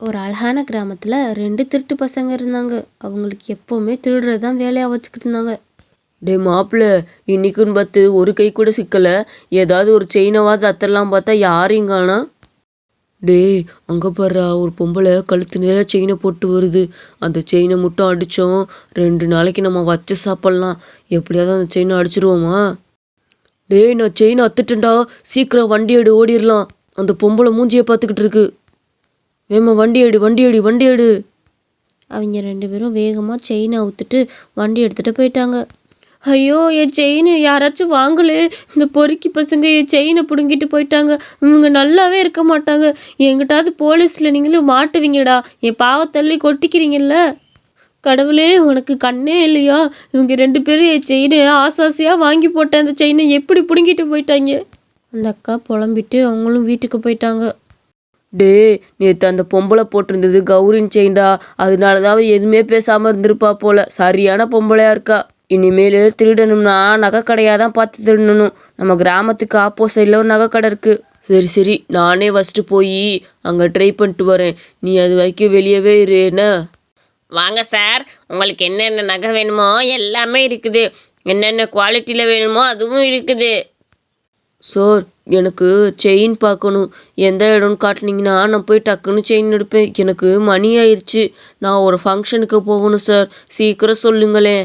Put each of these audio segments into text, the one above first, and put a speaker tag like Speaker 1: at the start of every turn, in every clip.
Speaker 1: ஒரு அழகான கிராமத்தில் ரெண்டு திருட்டு பசங்க இருந்தாங்க. அவங்களுக்கு எப்போவுமே திருடுறது தான் வேலையாக வச்சுக்கிட்டு இருந்தாங்க.
Speaker 2: டே மாப்பிள்ள இன்னைக்குன்னு பார்த்து ஒரு கை கூட சிக்கலை. ஏதாவது ஒரு செயினவாவது அத்தரலாம் பார்த்தா யாரையும் காணா டேய் அங்கே பாரு ஒரு பொம்பளை கழுத்து நேராக செயினை போட்டு வருது. அந்த செயினை மட்டும் அடித்தோம் ரெண்டு நாளைக்கு நம்ம வச்சு சாப்பிட்லாம். எப்படியாவது அந்த செயினை அடிச்சிருவோமா? டேய் நான் செயினை அத்துட்டேன்டா. சீக்கிரம் வண்டி எடு ஓடிடலாம். அந்த பொம்பளை மூஞ்சியை பார்த்துக்கிட்டு இருக்கு. ஏம்மா வண்டி எடு வண்டி எடு வண்டி எடு.
Speaker 1: அவங்க ரெண்டு பேரும் வேகமாக செயினை அவுத்துட்டு வண்டி எடுத்துகிட்டு போயிட்டாங்க. ஐயோ என் செயின் யாராச்சும் வாங்கலே. இந்த பொறுக்கி பசங்க என் செயினை பிடுங்கிட்டு போயிட்டாங்க. இவங்க நல்லாவே இருக்க மாட்டாங்க. எங்கிட்டாவது போலீஸில் நீங்களும் மாட்டுவீங்கடா. என் பாவத்தள்ளி கொட்டிக்கிறீங்கல்ல. கடவுளே உனக்கு கண்ணே இல்லையா? இவங்க ரெண்டு பேரும் என் செயினை ஆசாசியாக வாங்கி போட்டேன் அந்த செயினை எப்படி பிடுங்கிட்டு போயிட்டாங்க? அந்த அக்கா புலம்பிட்டு அவங்களும் வீட்டுக்கு போயிட்டாங்க.
Speaker 2: டேய் நேற்று அந்த பொம்பளை போட்டிருந்தது கௌரின் செயின்டா. அதனால தான் எதுவுமே பேசாமல் இருந்திருப்பா போல. சரியான பொம்பளையாக இருக்கா. இனிமேல் திருடணும்னா நகைக்கடையாக தான் பார்த்து திருடணும். நம்ம கிராமத்துக்கு ஆப்போசைடில் ஒரு நகைக்கடை இருக்குது சரி சரி நானே ஃபஸ்ட்டு போய் அங்கே ட்ரை பண்ணிட்டு வரேன். நீ அது வரைக்கும் வெளியவே இரு என்ன?
Speaker 3: வாங்க சார் உங்களுக்கு என்னென்ன நகை வேணுமோ எல்லாமே இருக்குது. என்னென்ன குவாலிட்டியில் வேணுமோ அதுவும் இருக்குது.
Speaker 2: சார் எனக்கு செயின் பார்க்கணும். எந்த இடம்னு காட்டுனீங்கன்னா நான் போய் டக்குன்னு செயின் எடுப்பேன். எனக்கு மணி ஆயிடுச்சு நான் ஒரு ஃபங்க்ஷனுக்கு போகணும் சார் சீக்கிரம் சொல்லுங்களேன்.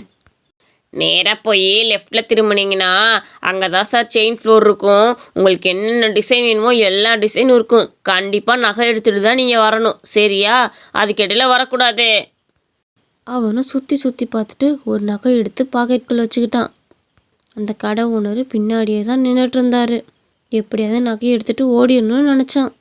Speaker 3: நேராக போய் லெஃப்டில் திரும்பினீங்கன்னா அங்கே தான் சார் செயின் ஃப்ளோர் இருக்கும். உங்களுக்கு என்னென்ன டிசைன் வேணுமோ எல்லா டிசைனும் இருக்கும். கண்டிப்பாக நகை எடுத்துகிட்டு தான் நீங்கள் வரணும். சரியா? அதுக்கு இடையில வரக்கூடாது.
Speaker 1: அவனும் சுற்றி சுற்றி பார்த்துட்டு ஒரு நகை எடுத்து பாக்கெட்டுக்குள்ளே வச்சுக்கிட்டான். அந்த கடை ஓனர் பின்னாடியே தான் நின்றுட்டு இருந்தாரு எப்படியாவது நகையை எடுத்துட்டு ஓடிடணும்னு நினச்சான்.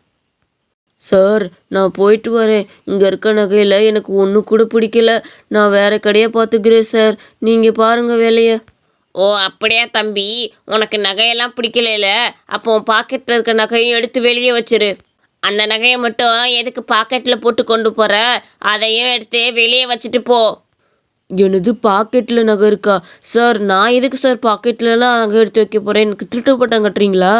Speaker 2: சார் நான் போயிட்டு வரேன். இங்கே இருக்க நகையில் எனக்கு ஒன்று கூட பிடிக்கல. நான் வேற கடையை பார்த்துக்கிறேன் சார். நீங்கள் பாருங்க வேலையை.
Speaker 3: ஓ அப்படியா தம்பி. உனக்கு நகையெல்லாம் பிடிக்கல அப்போ உன் பாக்கெட்டில் இருக்க நகையும் எடுத்து வெளியே வச்சிரு. அந்த நகையை மட்டும் எதுக்கு பாக்கெட்டில் போட்டு கொண்டு போகிற அதையும் எடுத்து வெளியே வச்சுட்டு போ.
Speaker 2: எனது பாக்கெட்டில் நகை இருக்கா? சார் நான் எதுக்கு சார் பாக்கெட்லலாம் நகை எடுத்து வைக்க போகிறேன் எனக்கு திருட்டு பட்டம் கட்டுறீங்களா?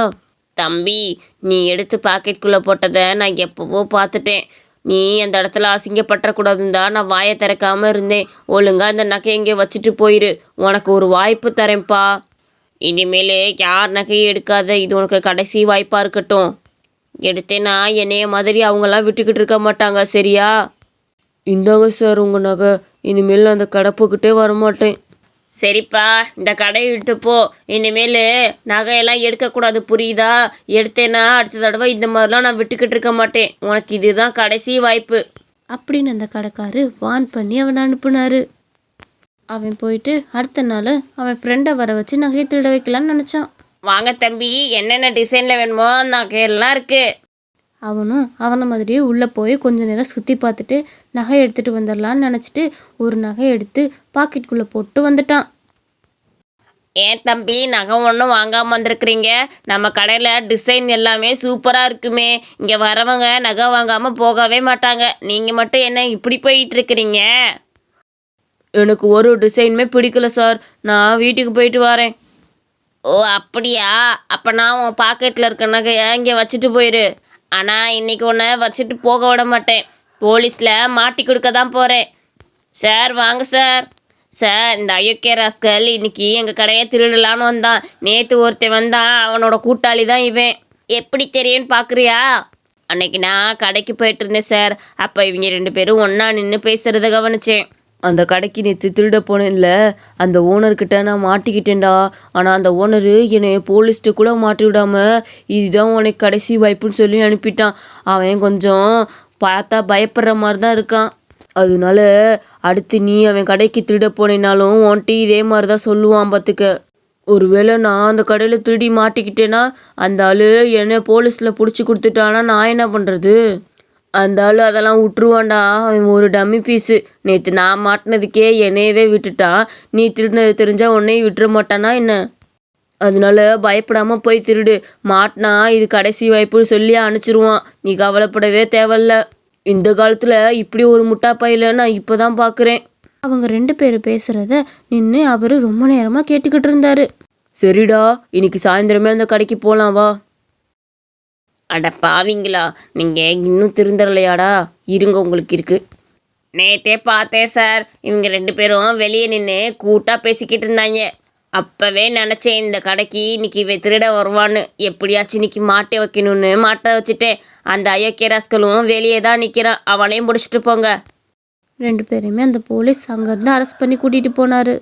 Speaker 3: தம்பி நீ எடுத்து பாக்கெட்டுக்குள்ளே போட்டதை நான் எப்போவோ பார்த்துட்டேன். நீ அந்த இடத்துல அசிங்கப்பட்டக்கூடாதுன்னு தான் நான் வாயை திறக்காமல் இருந்தேன். ஒழுங்கா அந்த நகை எங்கே வச்சுட்டு போயிரு. உனக்கு ஒரு வாய்ப்பு தரேன்ப்பா. இனிமேல் யார் நகையை எடுக்காத? இது உனக்கு கடைசி வாய்ப்பாக இருக்கட்டும். எடுத்தேன்னா என்னைய மாதிரி அவங்களாம் விட்டுக்கிட்டு இருக்க மாட்டாங்க சரியா?
Speaker 2: இந்தாங்க சார் உங்கள் நகை. இனிமேல் அந்த கடப்புக்கிட்டே வரமாட்டேன்.
Speaker 3: சரிப்பா இந்த கடையை இழுத்து போ. இனிமேல் நகையெல்லாம் எடுக்கக்கூடாது புரியுதா? எடுத்தேன்னா அடுத்த தடவை இந்த மாதிரிலாம் நான் விட்டுக்கிட்டு இருக்க மாட்டேன். உனக்கு இதுதான் கடைசி வாய்ப்பு.
Speaker 1: அப்படின்னு அந்த கடைக்காரு வான் பண்ணி அவனை அனுப்புனாரு. அவன் போயிட்டு அடுத்த நாள் அவன் ஃப்ரெண்டை வர வச்சு நகையை திருட வைக்கலான்னு நினச்சான்.
Speaker 3: வாங்க தம்பி என்னென்ன டிசைனில் வேணுமோ நகையெல்லாம் இருக்குது
Speaker 1: அவனும் அவனை மாதிரியே உள்ளே போய் கொஞ்ச நேரம் சுற்றி பார்த்துட்டு நகை எடுத்துகிட்டு வந்துடலான்னு நினச்சிட்டு ஒரு நகை எடுத்து பாக்கெட்டுக்குள்ளே போட்டு வந்துட்டான்.
Speaker 3: ஏன் தம்பி நகை ஒன்றும் வாங்காமல் வந்திருக்கிறீங்க? நம்ம கடையில் டிசைன் எல்லாமே சூப்பராக இருக்குமே. இங்கே வரவங்க நகை வாங்காமல் போகவே மாட்டாங்க. நீங்கள் மட்டும் என்ன இப்படி போயிட்டு இருக்கிறீங்க?
Speaker 2: எனக்கு ஒரு டிசைனுமே பிடிக்கல சார் நான் வீட்டுக்கு போயிட்டு வரேன்.
Speaker 3: ஓ அப்படியா? அப்போ நான் உன் பாக்கெட்டில் இருக்க நகையை இங்கே வச்சுட்டு போயிரு. ஆனால் இன்னைக்கு உன்னை வச்சுட்டு போக விட மாட்டேன். போலீஸில் மாட்டி கொடுக்க தான் போகிறேன் சார் வாங்க சார். சார் இந்த அயோக்கிய ராஸ்கல் இன்னைக்கு எங்கள் கடையை திருடலான்னு வந்தான். நேற்று ஒருத்தன் வந்தான். அவனோட கூட்டாளி தான் இவன். எப்படி தெரியும்னு பார்க்குறியா அன்னைக்கு நான் கடைக்கு போயிட்டு இருந்தேன் சார். அப்போ இவங்க ரெண்டு பேரும் ஒன்றா நின்று பேசுகிறத கவனிச்சேன்.
Speaker 2: அந்த கடைக்கு நேற்று திருட போனேன்ல அந்த ஓனர்கிட்ட நான் மாட்டிக்கிட்டேன்டா. ஆனால் அந்த ஓனரு என்னை போலீஸ்ட்டு கூட மாட்டி விடாமல் இதுதான் உனக்கு கடைசி வாய்ப்புன்னு சொல்லி அனுப்பிட்டான். அவன் கொஞ்சம் பார்த்தா பயப்படுற மாதிரி தான் இருக்கான். அதனால அடுத்து நீ அவன் கடைக்கு திருட போனேனாலும் உன்ட்டு இதே மாதிரி தான் சொல்லுவான் பார்த்துக்க ஒருவேளை நான் அந்த கடையில் திருடி மாட்டிக்கிட்டேன்னா அந்த ஆள் என்னை போலீஸில் பிடிச்சி கொடுத்துட்டானா நான் என்ன பண்ணுறது அந்த ஆள் அதெல்லாம் விட்டுருவான்டா அவன் ஒரு டம்மி பீஸு நேற்று நான் மாட்டினதுக்கே என்னையவே விட்டுட்டான் நீ திருடினது தெரிஞ்சா உன்னையும் விட்டுற மாட்டானா என்ன? அதனால பயப்படாமல் போய் திருடு. மாட்டினா இது கடைசி வாய்ப்புன்னு சொல்லி அனுப்பிச்சிருவான். நீ கவலைப்படவே தேவையில்ல. இந்த காலத்தில் இப்படி ஒரு முட்டா பையில நான் இப்போ தான் பார்க்குறேன்
Speaker 1: அவங்க ரெண்டு பேரும் பேசுகிறத நின்று அவர் ரொம்ப நேரமாக கேட்டுக்கிட்டு இருந்தாரு.
Speaker 2: சரிடா இன்னைக்கு சாயந்தரமே அந்த கடைக்கு போகலாம் வா.
Speaker 3: அட பாவிங்களா நீங்கள் இன்னும் திருந்தரலையாடா? இருங்க உங்களுக்கு இருக்குது நேத்தே பார்த்தேன் சார். இவங்க ரெண்டு பேரும் வெளியே நின்று கூட்டாக பேசிக்கிட்டு இருந்தாங்க. அப்போவே நினச்சேன் இந்த கடைக்கு இன்னைக்கு இவன் திருட வருவான்னு. எப்படியாச்சும் இன்னைக்கு மாட்டை வைக்கணும்னு மாட்டை வச்சுட்டேன். அந்த அயோக்கிய ராஸ்களும் வெளியே தான் நிற்கிறான் அவனையும் முடிச்சிட்டு போங்க.
Speaker 1: ரெண்டு பேரையுமே அந்த போலீஸ் அங்கேருந்து அரெஸ்ட் பண்ணி கூட்டிகிட்டு போனார்.